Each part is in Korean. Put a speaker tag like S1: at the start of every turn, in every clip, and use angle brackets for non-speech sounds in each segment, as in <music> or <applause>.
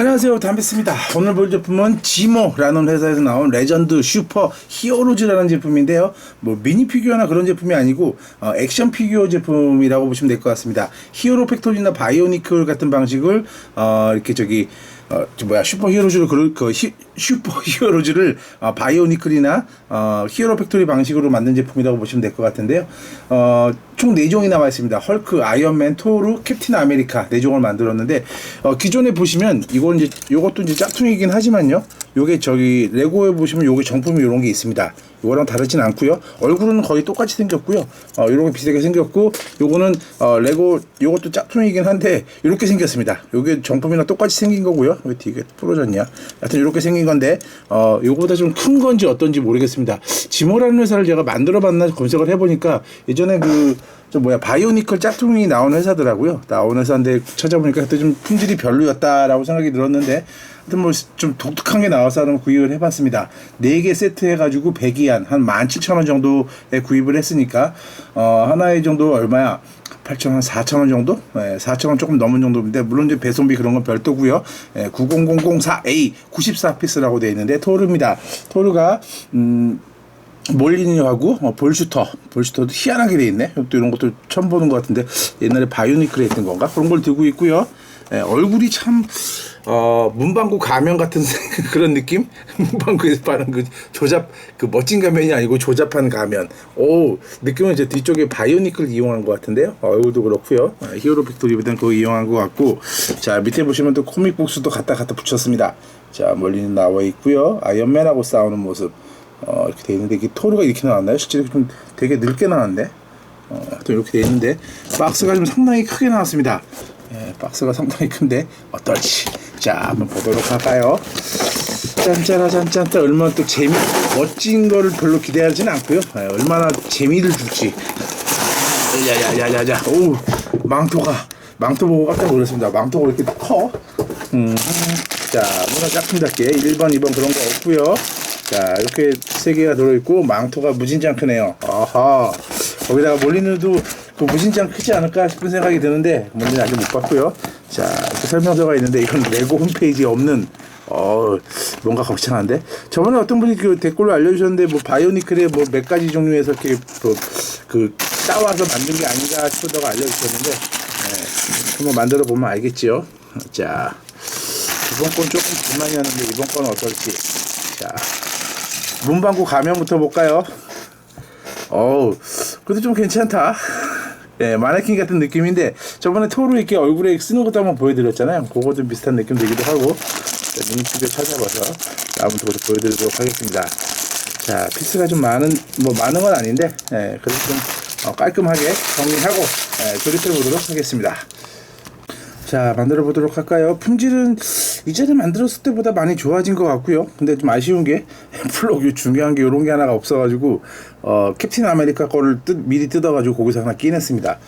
S1: 안녕하세요. 담배스입니다. 오늘 볼 제품은 지모라는 회사에서 나온 레전드 슈퍼 히어로즈라는 제품인데요. 뭐 미니 피규어나 그런 제품이 아니고 어, 액션 피규어 제품이라고 보시면 될 것 같습니다. 히어로 팩토리나 바이오니클 같은 방식을 어, 이렇게 저기 어, 저 뭐야 슈퍼 히어로즈를 그, 그 히, 슈퍼 <laughs> 히어로즈를 어, 바이오니클이나 어, 히어로 팩토리 방식으로 만든 제품이라고 보시면 될 것 같은데요. 어, 총 4종이 나와 있습니다. 헐크, 아이언맨, 토르, 캡틴 아메리카 4종을 만들었는데 어, 기존에 보시면 이건 이제 요것도 이제 짝퉁이긴 하지만요. 요게 저기 레고에 보시면 요게 정품이 요런 게 있습니다. 요거랑 다르진 않고요. 얼굴은 거의 똑같이 생겼고요. 어, 요렇게 비슷하게 생겼고 요거는 어, 레고 요것도 짝퉁이긴 한데 요렇게 생겼습니다. 요게 정품이랑 똑같이 생긴 거고요. 왜 뒤에 부러졌냐? 하여튼 요렇게 생긴 건데 어, 요거보다 좀 큰 건지 어떤지 모르겠습니다. 지모라는 회사를 제가 만들어 봤나 검색을 해 보니까 예전에 그저 뭐야 바이오니클 짝퉁이 나온 회사더라고요. 나온 회사인데 찾아보니까 그때 좀 품질이 별로였다라고 생각이 들었는데 하여튼 뭐 좀 독특한 게 나와서 한번 구입을 해봤습니다. 4개 세트 해가지고 100위안 한 17,000원 정도에 구입을 했으니까 어 하나의 정도 얼마야? 8,000원, 4,000원 정도? 예, 4,000원 조금 넘은 정도인데, 물론 이제 배송비 그런 건 별도고요 예, 90004A 94피스라고 되어 있는데, 토르입니다. 토르가, 음, 몰리니하고 어, 볼슈터. 볼슈터도 희한하게 돼 있네. 또 이런 것도 처음 보는 것 같은데. 옛날에 바이오니클에 있던 건가? 그런 걸 들고 있고요. 예, 얼굴이 참 어, 문방구 가면 같은 <laughs> 그런 느낌? <laughs> 문방구에서 파는 그 조잡 그 멋진 가면이 아니고 조잡한 가면. 오 느낌은 이제 뒤쪽에 바이오니클 이용한 것 같은데요. 어, 얼굴도 그렇고요. 어, 히어로 빅토리보다는 그거 이용한 것 같고. 자 밑에 보시면 또 코믹 복수도 갖다 갖다 붙였습니다. 자 멀리는 나와 있고요. 아이언맨하고 싸우는 모습 어, 이렇게 돼 있는데 이게 토르가 이렇게 나왔나요? 실제로 좀 되게 넓게 나왔네. 어, 또 이렇게 돼 있는데 박스가 좀 상당히 크게 나왔습니다. 예, 박스가 상당히 큰데 어떨지 자 한번 보도록 할까요? 짠짜라 짠짠짜 얼마나 또 재미 멋진 거를 별로 기대하지는 않고요. 예, 얼마나 재미를 줄지. 야야야야야 오 망토가 망토 보고 깜짝 놀랐습니다. 망토가 왜 이렇게 커? 음, 자 문화 짝퉁답게 1번 2번 그런 거 없고요. 자 이렇게 세 개가 들어있고 망토가 무진장 크네요. 아하. 거기다가 몰리누도 그 무진장 크지 않을까 싶은 생각이 드는데 뭔지 아직 못 봤고요. 자 이렇게 설명서가 있는데 이건 레고 홈페이지에 없는 어 뭔가 걱정한데? 저번에 어떤 분이 그 댓글로 알려주셨는데 뭐 바이오니클의 뭐 몇 가지 종류에서 이렇게 뭐, 그 따와서 만든 게 아닌가 싶다고 알려주셨는데 네, 한번 만들어 보면 알겠지요? 자 이번 건 조금 불만이었는데 이번 건 어떨지. 자 문방구 가면부터 볼까요? 어우, 그래도 좀 괜찮다. 예, 마네킹 같은 느낌인데, 저번에 토르 이렇게 얼굴에 쓰는 것도 한번 보여드렸잖아요. 그거 좀 비슷한 느낌 되기도 하고, 미니집에 찾아봐서 아무튼 그것도 보여드리도록 하겠습니다. 자, 피스가 좀 많은, 뭐 많은 건 아닌데, 예, 그래도 좀 어, 깔끔하게 정리하고, 예, 조립해 보도록 하겠습니다. 자 만들어 보도록 할까요? 품질은 이전에 만들었을 때보다 많이 좋아진 것 같고요. 근데 좀 아쉬운 게 플러그 중요한 게 이런 게 하나가 없어가지고 어 캡틴 아메리카 거를 뜯, 미리 뜯어가지고 거기서 하나 끼냈습니다.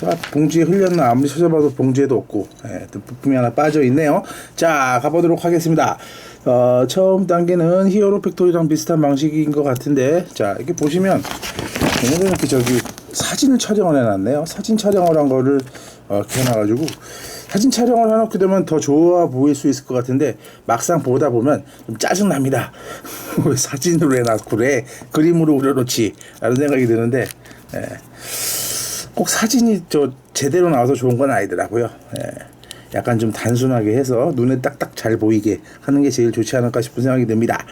S1: 제가 봉지에 흘렸나? 아무리 찾아봐도 봉지에도 없고 예, 또 부품이 하나 빠져 있네요. 자 가보도록 하겠습니다. 어, 처음 단계는 히어로 팩토리랑 비슷한 방식인 것 같은데 자 이렇게 보시면 얘네들은 이렇게 저기 사진을 촬영을 해놨네요. 사진 촬영을 한 거를 어, 이렇게 해놔가지고 사진 촬영을 해놓게 되면 더 좋아 보일 수 있을 것 같은데 막상 보다 보면 좀 짜증납니다. <laughs> 왜 사진으로 해놨고 그래 그림으로 그려놓지 라는 생각이 드는데 예. 꼭 사진이 저 제대로 나와서 좋은 건 아니더라고요. 예. 약간 좀 단순하게 해서 눈에 딱딱 잘 보이게 하는 게 제일 좋지 않을까 싶은 생각이 듭니다.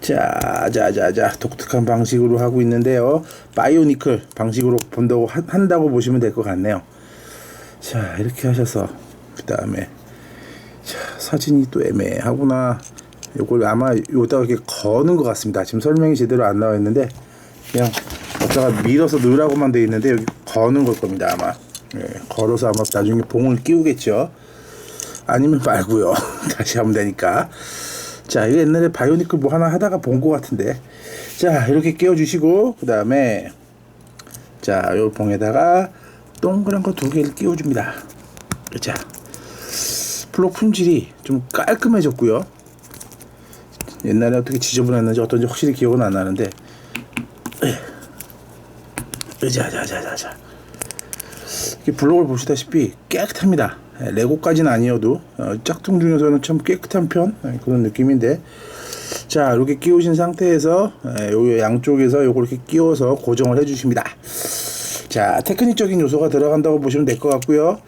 S1: 자, 자, 자, 자, 독특한 방식으로 하고 있는데요. 바이오니클 방식으로 본다고 한다고 보시면 될 것 같네요. 자 이렇게 하셔서 그 다음에 사진이 또 애매하구나. 요걸 아마 요다가 이렇게 거는 것 같습니다. 지금 설명이 제대로 안 나와 있는데 그냥 여기다가 밀어서 넣으라고만 돼 있는데 여기 거는 걸 겁니다 아마. 예, 걸어서 아마 나중에 봉을 끼우겠죠. 아니면 말고요. <laughs> 다시 하면 되니까. 자 이거 옛날에 바이오니클 뭐 하나 하다가 본 것 같은데. 자 이렇게 끼워 주시고 그 다음에 자요 봉에다가 동그란 거 두 개를 끼워줍니다. 자, 플로 품질이 좀 깔끔해졌고요. 옛날에 어떻게 지저분했는지 어떤지 확실히 기억은 안 나는데 자자자자자 이렇게 블록을 보시다시피 깨끗합니다. 예, 레고까지는 아니어도 어, 짝퉁 중에서는 참 깨끗한 편 예, 그런 느낌인데 자 이렇게 끼우신 상태에서 예, 요 양쪽에서 요걸 이렇게 끼워서 고정을 해주십니다. 자 테크닉적인 요소가 들어간다고 보시면 될 것 같고요.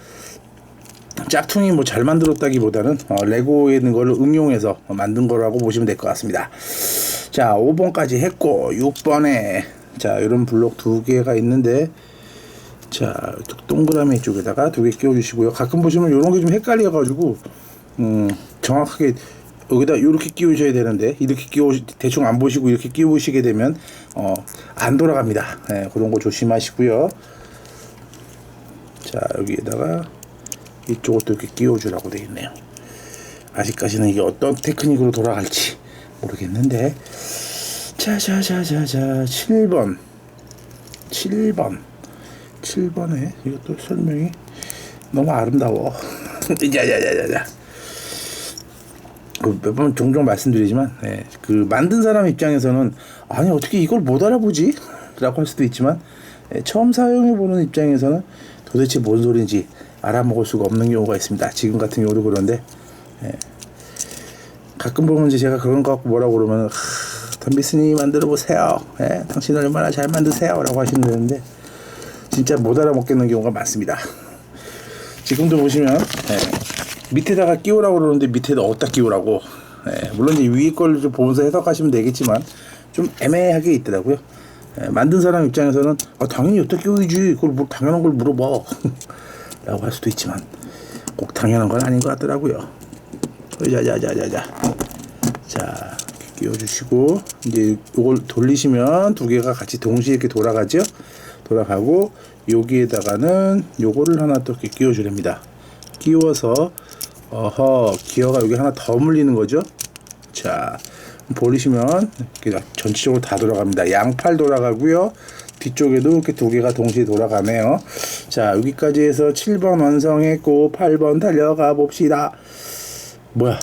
S1: 짝퉁이 뭐 잘 만들었다기보다는 어, 레고에 있는 거를 응용해서 만든 거라고 보시면 될 것 같습니다. 자 5번까지 했고 6번에 자 이런 블록 두 개가 있는데 자 동그라미 쪽에다가 두 개 끼워 주시고요. 가끔 보시면 이런 게 좀 헷갈려 가지고 음, 정확하게 여기다 이렇게 끼우셔야 되는데 이렇게 끼우 대충 안 보시고 이렇게 끼우시게 되면 어, 안 돌아갑니다. 예, 그런 거 조심하시고요. 자 여기에다가 이쪽을 또 이렇게 끼워주라고 되어 있네요. 아직까지는 이게 어떤 테크닉으로 돌아갈지 모르겠는데 자자자자자 7번 7번 7번에 이것도 설명이 너무 아름다워 <laughs> 그 몇번 종종 말씀드리지만 예, 그 만든 사람 입장에서는 아니 어떻게 이걸 못 알아보지? 라고 할 수도 있지만 예, 처음 사용해 보는 입장에서는 도대체 뭔 소리인지 알아먹을 수가 없는 경우가 있습니다. 지금 같은 경우도 그런데 예, 가끔 보면 이제 제가 그런 거 갖고 뭐라고 그러면 덤비스님 만들어 보세요. 예, 당신 얼마나 잘 만드세요 라고 하시는데 진짜 못 알아먹겠는 경우가 많습니다. 지금도 보시면 예, 밑에다가 끼우라고 그러는데 밑에다 어디다 끼우라고 예, 물론 이제 위에 걸 좀 보면서 해석하시면 되겠지만 좀 애매하게 있더라고요. 예, 만든 사람 입장에서는 아, 당연히 여기다 끼우지 그걸 뭐 당연한 걸 물어봐 <laughs> 라고 할 수도 있지만 꼭 당연한 건 아닌 것 같더라고요. 자자자자자 자 끼워주시고 이제 이걸 돌리시면 두 개가 같이 동시에 이렇게 돌아가죠. 돌아가고 여기에다가는 요거를 하나 또 이렇게 끼워주렵니다. 끼워서 어허 기어가 여기 하나 더 물리는 거죠. 자 보시면 전체적으로 다 돌아갑니다. 양팔 돌아가고요. 뒤쪽에도 이렇게 두 개가 동시에 돌아가네요. 자 여기까지 해서 7번 완성했고 8번 달려가 봅시다. 뭐야?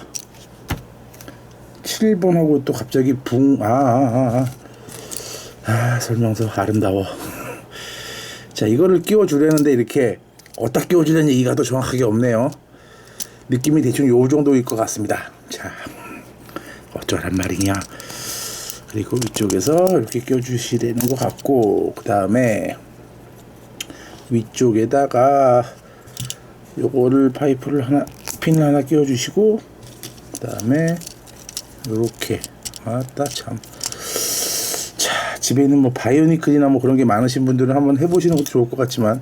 S1: 7번하고 또 갑자기 붕, 아, 아, 아, 아, 설명서 아름다워. 자, 이거를 끼워주려는데 이렇게 어디다 끼워주려는 얘기가 더 정확하게 없네요. 느낌이 대충 요 정도일 것 같습니다. 자, 어쩌란 말이냐. 그리고 위쪽에서 이렇게 껴주시되는 것 같고, 그 다음에 위쪽에다가 요거를 파이프를 하나 핀을 하나 끼워주시고 그 다음에 요렇게 아따 참. 자 집에 있는 뭐 바이오니클이나 뭐 그런 게 많으신 분들은 한번 해보시는 것도 좋을 것 같지만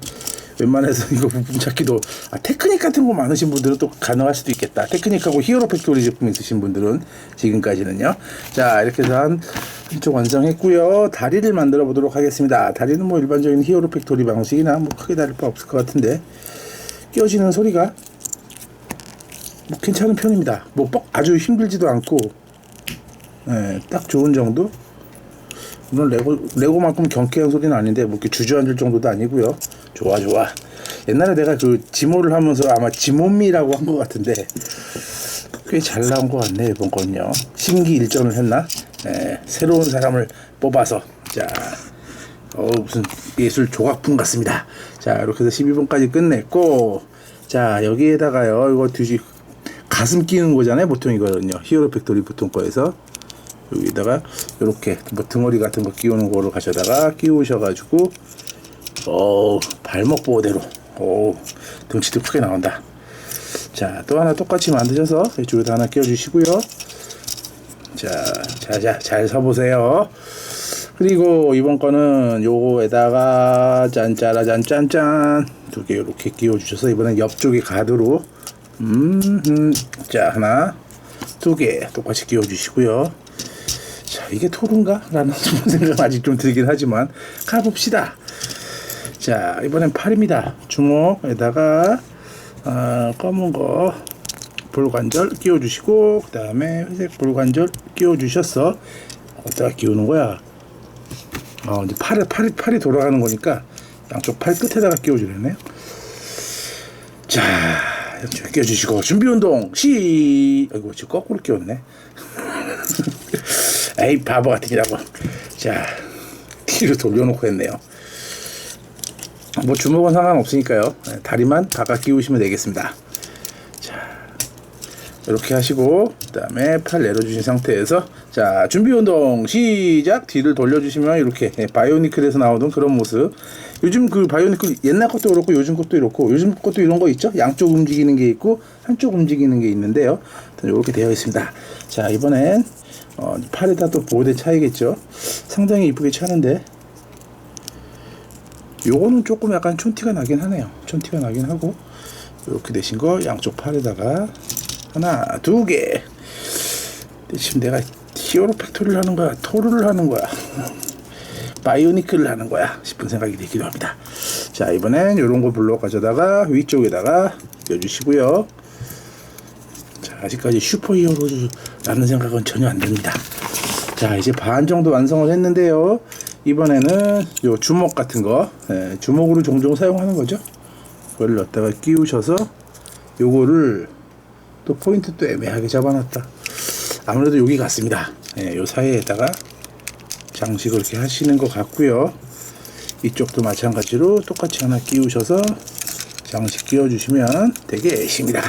S1: 웬만해서 <laughs> 이거 부품 찾기도 아, 테크닉 같은 거 많으신 분들은 또 가능할 수도 있겠다. 테크닉하고 히어로 팩토리 제품 있으신 분들은 지금까지는요. 자 이렇게 해서 한 한쪽 완성했고요. 다리를 만들어 보도록 하겠습니다. 다리는 뭐 일반적인 히어로 팩토리 방식이나 뭐 크게 다를 바 없을 것 같은데 끼워지는 소리가 뭐 괜찮은 편입니다. 뭐뻑 아주 힘들지도 않고 예, 딱 좋은 정도. 물론 레고 레고만큼 경쾌한 소리는 아닌데 뭐 이렇게 주저앉을 정도도 아니고요. 좋아 좋아. 옛날에 내가 그 지모를 하면서 아마 지모미라고 한 것 같은데 꽤 잘 나온 것 같네 이번 건요. 심기일전을 했나? 예, 새로운 사람을 뽑아서 자. 어 무슨 예술 조각품 같습니다. 자 이렇게 해서 12번까지 끝냈고 자 여기에다가요 이거 뒤지 가슴 끼는 거잖아요 보통 이거는요 히어로 팩토리 보통 거에서 여기다가 이렇게 뭐 등어리 같은 거 끼우는 거로 가져다가 끼우셔가지고 어 발목 보호대로. 오 등치도 크게 나온다. 자 또 하나 똑같이 만드셔서 이쪽에다 하나 끼워주시고요. 자 자자 잘 서보세요. 그리고 이번 거는 요거에다가 짠짜라 짠짠짠. 두 개 이렇게 끼워 주셔서 이번엔 옆쪽에 가드로. 음, 음, 자 하나 두 개 똑같이 끼워 주시고요. 자 이게 토른가? 라는 <laughs> 생각 아직 좀 들긴 하지만 가봅시다 자 이번엔 팔입니다 주먹에다가 아, 검은 거 볼관절 끼워 주시고 그 다음에 회색 볼관절 끼워 주셔서 어디다 끼우는 거야 어, 이제 팔에, 팔이, 팔이 돌아가는 거니까 양쪽 팔 끝에다가 끼워주겠네요. 자, 끼워주시고, 준비 운동, 시, 아이고, 지금 거꾸로 끼웠네. <laughs> 에이, 바보 같으니라고. 자, 뒤로 돌려놓고 했네요. 뭐 주먹은 상관없으니까요. 다리만 바깥 끼우시면 되겠습니다. 이렇게 하시고 그 다음에 팔 내려주신 상태에서 자 준비 운동 시작 뒤를 돌려주시면 이렇게 예, 바이오니클에서 나오던 그런 모습 요즘 그 바이오니클 옛날 것도 그렇고 요즘 것도 이렇고 요즘 것도 이런 거 있죠 양쪽 움직이는 게 있고 한쪽 움직이는 게 있는데요 이렇게 되어 있습니다 자 이번엔 어, 팔에다 또 보호대 차이겠죠? 상당히 이쁘게 차는데. 요거는 조금 약간 촌티가 나긴 하네요. 촌티가 나긴 하고. 이렇게 되신 거 양쪽 팔에다가 하나 두 개. 지금 내가 히어로 팩토리를 하는 거야 토르를 하는 거야 바이오니클을 하는 거야 싶은 생각이 들기도 합니다. 자 이번엔 요런 거 블록 가져다가 위쪽에다가 껴주시고요. 자 아직까지 슈퍼히어로라는 생각은 전혀 안 듭니다. 자 이제 반 정도 완성을 했는데요. 이번에는 요 주먹 같은 거 예, 주먹으로 종종 사용하는 거죠. 그걸 넣다가 끼우셔서 요거를 또 포인트 또 애매하게 잡아놨다. 아무래도 여기 같습니다. 예, 요 사이에다가 장식을 이렇게 하시는 것 같고요. 이쪽도 마찬가지로 똑같이 하나 끼우셔서 장식 끼워주시면 되겠습니다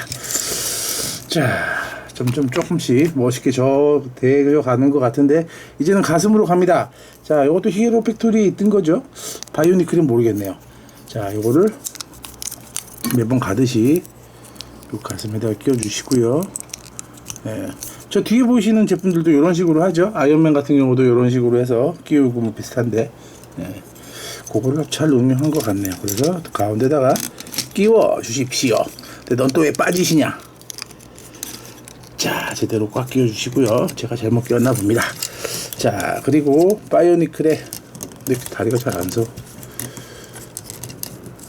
S1: 자 점점 조금씩 멋있게 저 되어 가는 것 같은데 이제는 가슴으로 갑니다. 자 이것도 히에로 팩토리에 있던 거죠? 바이오니클은 모르겠네요. 자 요거를 매번 가듯이 요 가슴에다가 끼워주시고요. 예. 저 뒤에 보이시는 제품들도 이런 식으로 하죠. 아이언맨 같은 경우도 이런 식으로 해서 끼우고 뭐 비슷한데. 예. 그거를 잘 응용한 것 같네요. 그래서 가운데다가 끼워 주십시오. 근데 넌 또 왜 빠지시냐 자 제대로 꽉 끼워 주시고요 제가 잘못 끼웠나 봅니다 자 그리고 바이오니클의 근데 다리가 잘 안 서.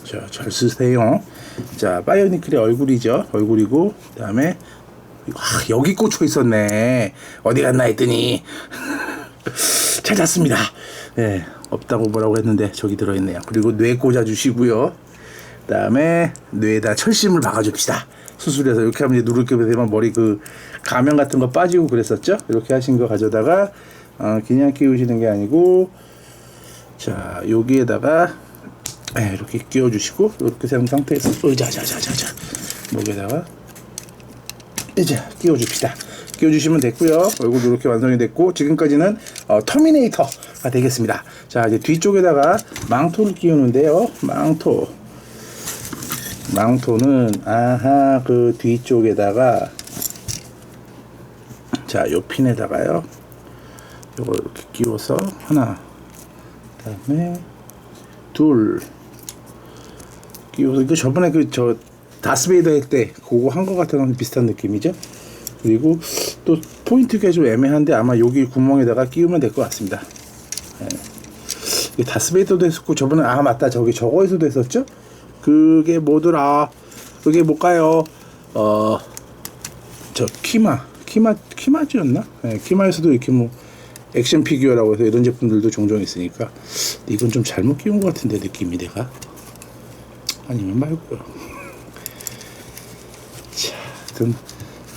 S1: 자, 잘 쓰세요. 자, 바이오니클의 얼굴이죠. 얼굴이고, 그 다음에, 아, 여기 꽂혀 있었네. 어디 갔나 했더니, <laughs> 찾았습니다. 네, 없다고 뭐라고 했는데, 저기 들어있네요. 그리고 뇌 꽂아주시고요. 그 다음에, 뇌에다 철심을 박아줍시다. 수술해서 이렇게 하면 이제 누르게 되면 머리 그 가면 같은 거 빠지고 그랬었죠? 이렇게 하신 거 가져다가, 어, 그냥 끼우시는 게 아니고, 자, 여기에다가, 네, 이렇게 끼워주시고 이렇게 세운 상태에서 의자자자자자 목에다가 이제 끼워줍시다. 끼워주시면 됐고요. 얼굴 이렇게 완성이 됐고 지금까지는 어, 터미네이터가 되겠습니다. 자 이제 뒤쪽에다가 망토를 끼우는데요. 망토 망토는 아하 그 뒤쪽에다가 자 요 핀에다가요. 요거 이렇게 끼워서 하나 그 다음에 둘 끼워서 이거 저번에 그 저 다스베이더 할 때 그거 한거 같은 비슷한 느낌이죠. 그리고 또 포인트가 좀 애매한데 아마 여기 구멍에다가 끼우면 될 것 같습니다. 예. 다스베이더도 했었고 저번에 아 맞다 저기 저거에서도 했었죠. 그게 뭐더라? 그게 뭘까요? 어 저 키마 키마 키마즈였나? 예, 키마에서도 이렇게 뭐 액션 피규어라고 해서 이런 제품들도 종종 있으니까 이건 좀 잘못 끼운 것 같은데 느낌이 내가 아니면 말고요. <laughs> 자, 하여튼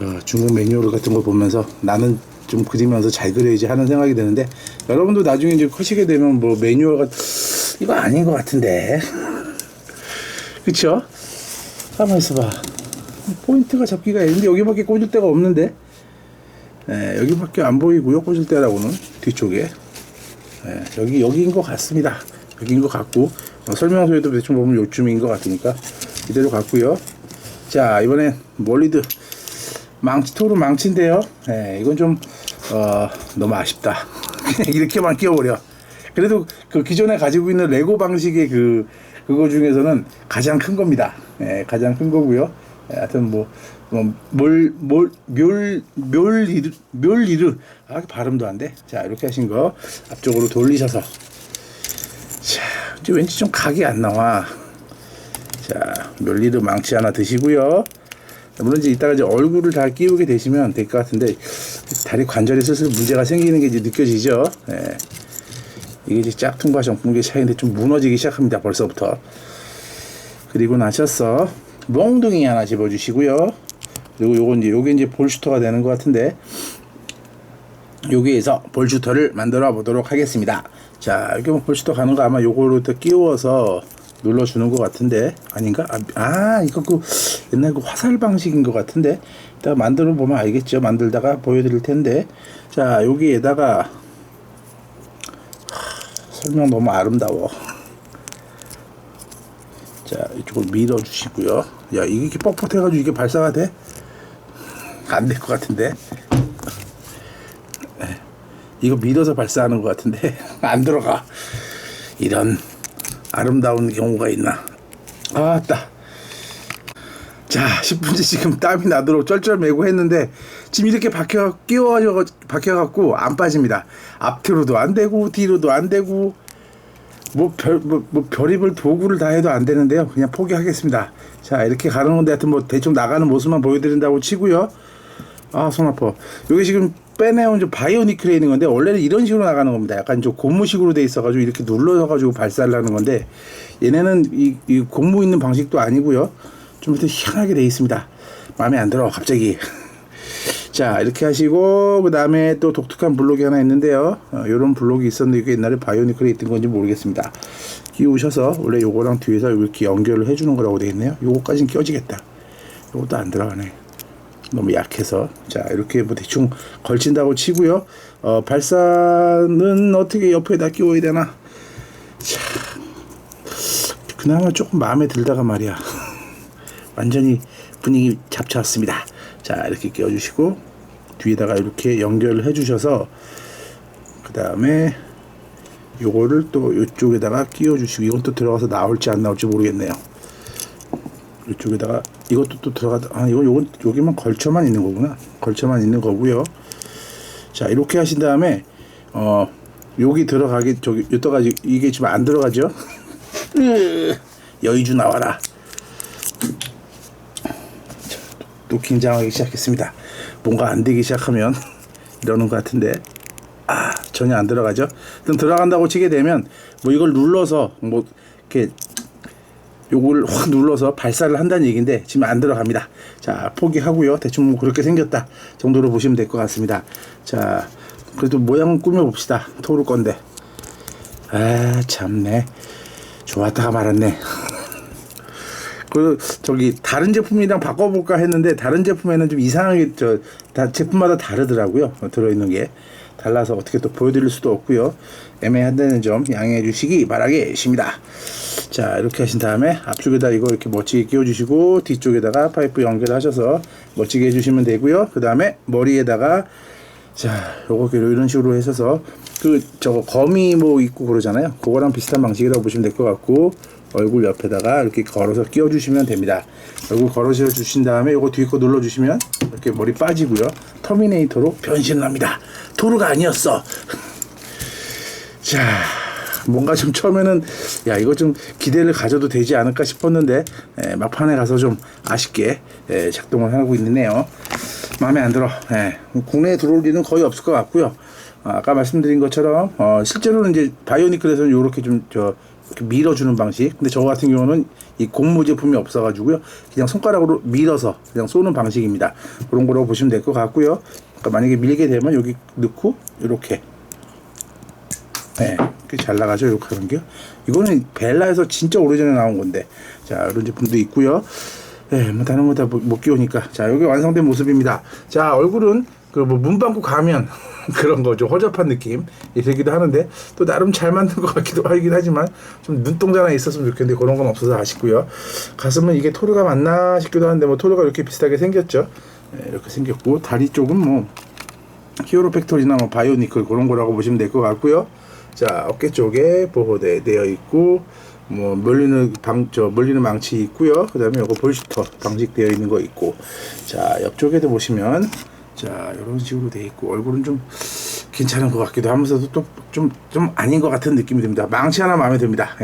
S1: 어, 중국 매뉴얼 같은 거 보면서 나는 좀 그리면서 잘 그려야지 하는 생각이 드는데 여러분도 나중에 이제 커시게 되면 뭐 매뉴얼 같 이거 아닌 것 같은데 <laughs> 그쵸? 가만 있어봐. 포인트가 잡기가 애는데 여기밖에 꽂을 데가 없는데? 예, 여기밖에 안 보이고요 꽂을 때라고는 뒤쪽에. 예, 여기 여기인 것 같습니다. 여기인 것 같고 어, 설명서에도 대충 보면 요쯤인 것 같으니까 이대로 갔고요. 자 이번엔 몰리드. 망치 토르 망치인데요. 예, 이건 좀 어, 너무 아쉽다. <laughs> 이렇게만 끼워버려. 그래도 그 기존에 가지고 있는 레고 방식의 그 그거 중에서는 가장 큰 겁니다 예, 가장 큰 거고요 예, 하여튼 뭐 뭘뭘멸 멸리르 멸리르 아 발음도 안 돼. 자 이렇게 하신 거 앞쪽으로 돌리셔서 자 이제 왠지 좀 각이 안 나와. 자 멸리르 망치 하나 드시고요. 물론 이제 이따가 이제 얼굴을 다 끼우게 되시면 될 것 같은데 다리 관절에 슬슬 문제가 생기는 게 이제 느껴지죠. 예. 이게 이제 짝퉁과 정품의 차이인데 좀 무너지기 시작합니다. 벌써부터. 그리고 나셔서 몽둥이 하나 집어주시고요. 그리고 요건 이제 요게 이제 볼슈터가 되는 것 같은데 여기에서 볼슈터를 만들어 보도록 하겠습니다. 자, 이렇게 뭐 볼슈터 가는 거 아마 요거로 또 끼워서 눌러주는 것 같은데 아닌가? 아, 아 이거 그 옛날 그 화살 방식인 것 같은데 이따 만들어 보면 알겠죠. 만들다가 보여드릴 텐데 자 여기에다가 하, 설명 너무 아름다워. 자 이쪽을 밀어 주시고요. 야 이게 이렇게 뻣뻣해가지고 이게 발사가 돼? 안 될 것 같은데. 네. 이거 밀어서 발사하는 것 같은데 <laughs> 안 들어가. 이런 아름다운 경우가 있나? 아따. 자, 10분째 지금 땀이 나도록 쩔쩔매고 했는데 지금 이렇게 박혀 끼워져 박혀갖고 안 빠집니다. 앞뒤로도 안 되고 뒤로도 안 되고 뭐별 뭐, 뭐 별의별 도구를 다 해도 안 되는데요. 그냥 포기하겠습니다. 자, 이렇게 가는 건데 하여튼 뭐 대충 나가는 모습만 보여드린다고 치고요. 아, 손 아파. 여기 지금 빼내온 좀 바이오니클에 있는 건데 원래는 이런 식으로 나가는 겁니다. 약간 좀 고무식으로 돼 있어가지고 이렇게 눌러가지고 발사를 하는 건데 얘네는 이, 이 고무 있는 방식도 아니고요. 좀 이렇게 희한하게 돼 있습니다. 마음에 안 들어 갑자기. <laughs> 자 이렇게 하시고 그 다음에 또 독특한 블록이 하나 있는데요. 어, 이런 블록이 있었는데 이게 옛날에 바이오니클에 있던 건지 모르겠습니다. 끼우셔서 원래 요거랑 뒤에서 이렇게 연결을 해주는 거라고 되어 있네요. 요거까지는 껴지겠다. 요것도 안 들어가네. 너무 약해서 자 이렇게 뭐 대충 걸친다고 치고요 어 발사는 어떻게 옆에다 끼워야 되나 자 그나마 조금 마음에 들다가 말이야 <laughs> 완전히 분위기 잡혀왔습니다 자 이렇게 끼워주시고 뒤에다가 이렇게 연결을 해주셔서 그 다음에 요거를 또 이쪽에다가 끼워주시고 이건 또 들어가서 나올지 안 나올지 모르겠네요. 이쪽에다가 이것도 또 들어가다 아 이거 요건 여기만 걸쳐만 있는 거구나. 걸쳐만 있는 거고요. 자 이렇게 하신 다음에 어 여기 들어가기 저기 여기까지 이게 지금 안 들어가죠? 으, 여의주 나와라 자, 또 긴장하기 시작했습니다 뭔가 안 되기 시작하면 <laughs> 이러는 것 같은데 아 전혀 안 들어가죠 일단 들어간다고 치게 되면 뭐 이걸 눌러서 뭐 이렇게 요걸 <laughs> 확 눌러서 발사를 한다는 얘기인데 지금 안 들어갑니다. 자 포기하고요. 대충 뭐 그렇게 생겼다 정도로 보시면 될 것 같습니다. 자 그래도 모양은 꾸며봅시다. 토르 건데 아 참네 좋았다가 말았네. <laughs> 그 저기 다른 제품이랑 바꿔볼까 했는데 다른 제품에는 좀 이상하게 저 다 제품마다 다르더라고요. 어, 들어있는 게 달라서 어떻게 또 보여드릴 수도 없고요. 애매하다는 점 양해해 주시기 바라겠습니다. 자 이렇게 하신 다음에 앞쪽에다 이거 이렇게 멋지게 끼워 주시고 뒤쪽에다가 파이프 연결하셔서 멋지게 해주시면 되고요. 그 다음에 머리에다가 자 요거 이런 식으로 하셔서 그 저거 거미 뭐 있고 그러잖아요. 그거랑 비슷한 방식이라고 보시면 될 것 같고 얼굴 옆에다가 이렇게 걸어서 끼워주시면 됩니다. 얼굴 걸어서 주신 다음에 요거 뒤에 거 눌러주시면 이렇게 머리 빠지고요. 터미네이터로 변신을 합니다. 토르가 아니었어. <laughs> 자, 뭔가 좀 처음에는 야 이거 좀 기대를 가져도 되지 않을까 싶었는데 에, 막판에 가서 좀 아쉽게 에, 작동을 하고 있네요. 마음에 안 들어. 에, 국내에 들어올 일은 거의 없을 것 같고요. 아, 아까 말씀드린 것처럼 어, 실제로는 이제 바이오니클에서는 이렇게 좀저 밀어주는 방식. 근데 저 같은 경우는 이 고무 제품이 없어가지고요. 그냥 손가락으로 밀어서 그냥 쏘는 방식입니다. 그런 거라고 보시면 될 것 같고요. 그러니까 만약에 밀게 되면 여기 넣고 이렇게 네, 이렇게 잘 나가죠. 이렇게 하는 게요. 이거는 벨라에서 진짜 오래전에 나온 건데, 자 이런 제품도 있고요. 네, 뭐 다른 거 다 못 끼우니까, 자 여기 완성된 모습입니다. 자 얼굴은 그 뭐 문방구 가면 <laughs> 그런 거좀 허접한 느낌 이 들기도 하는데 또 나름 잘 만든 것 같기도 <laughs> 하긴 하지만 좀 눈동자 하나 있었으면 좋겠는데 그런 건 없어서 아쉽고요. 가슴은 이게 토르가 맞나 싶기도 한데 뭐 토르가 이렇게 비슷하게 생겼죠. 네, 이렇게 생겼고 다리 쪽은 뭐 히어로 팩토리나 뭐 바이오니클 그런 거라고 보시면 될 것 같고요. 자 어깨 쪽에 보호대 되어 있고 뭐 멀리는 방저 멀리는 망치 있고요. 그다음에 요거 볼슈터 방식 되어 있는 거 있고 자 옆쪽에도 보시면 자 이런 식으로 되어 있고 얼굴은 좀 괜찮은 것 같기도 하면서도 또좀좀 아닌 것 같은 느낌이 듭니다. 망치 하나 마음에 듭니다.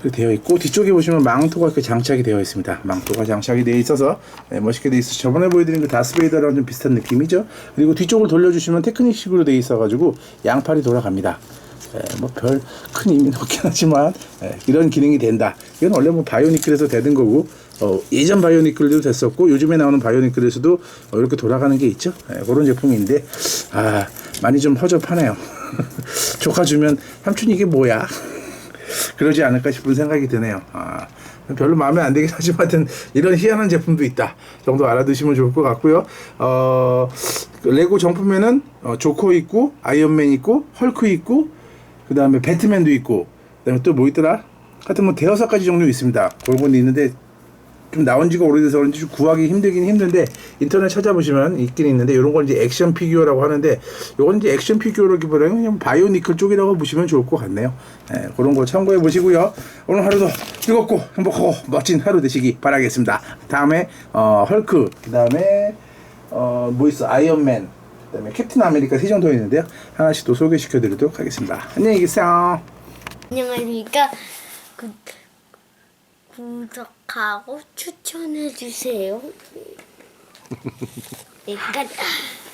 S1: 그렇게 되어 있고 뒤쪽에 보시면 망토가 이렇게 장착이 되어 있습니다. 망토가 장착이 되어 있어서 네, 멋있게 되어 있어서 저번에 보여드린 그 다스베이더랑 좀 비슷한 느낌이죠. 그리고 뒤쪽을 돌려주시면 테크닉식으로 되어 있어가지고 양팔이 돌아갑니다. 뭐별 큰 의미는 없긴 하지만 에, 이런 기능이 된다. 이건 원래 뭐 바이오니클에서 되는 거고 어, 예전 바이오니클도 됐었고 요즘에 나오는 바이오니클에서도 어, 이렇게 돌아가는 게 있죠. 에, 그런 제품인데 아 많이 좀 허접하네요. <laughs> 조카 주면 삼촌 이게 뭐야? 그러지 않을까 싶은 생각이 드네요. 아, 별로 마음에 안 들긴 하지만 이런 희한한 제품도 있다 정도 알아두시면 좋을 것 같고요. 어, 그 레고 정품에는 어, 조커 있고 아이언맨 있고 헐크 있고 그 다음에 배트맨도 있고 그다음에 또 뭐 있더라? 하여튼 뭐 대여섯 가지 종류 있습니다. 건 있는데 좀 나온 지가 오래돼서 그런지 좀 구하기 힘들긴 힘든데 인터넷 찾아보시면 있긴 있는데 이런 건 이제 액션 피규어라고 하는데 이건 이제 액션 피규어라기보다는 그냥 바이오니클 쪽이라고 보시면 좋을 것 같네요. 예, 그런 거 참고해 보시고요. 오늘 하루도 즐겁고 행복하고 멋진 하루 되시기 바라겠습니다. 다음에 어, 헐크, 그다음에 어, 뭐 있어? 아이언맨, 그다음에 캡틴 아메리카 세 정도 있는데요. 하나씩 또 소개시켜 드리도록 하겠습니다. 안녕히 계세요.
S2: 안녕하십니까. 구, 구독하고 추천해 주세요. 여기까지. <laughs>